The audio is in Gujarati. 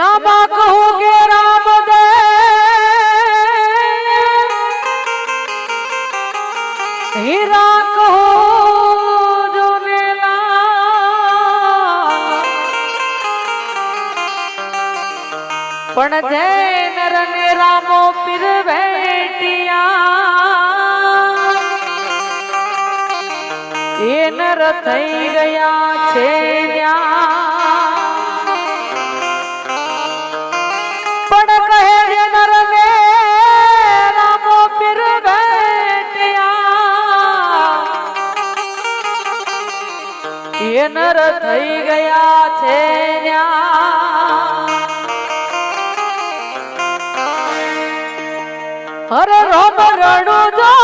રામા કહો કે રામ દે. હીરા કહો જોનેલા પણ જય નર ને રામો પીર ભેટિયા. એ નર થઈ ગયા છે ન્યા નર થઈ ગયા છે હરે રોમ રણુ જો.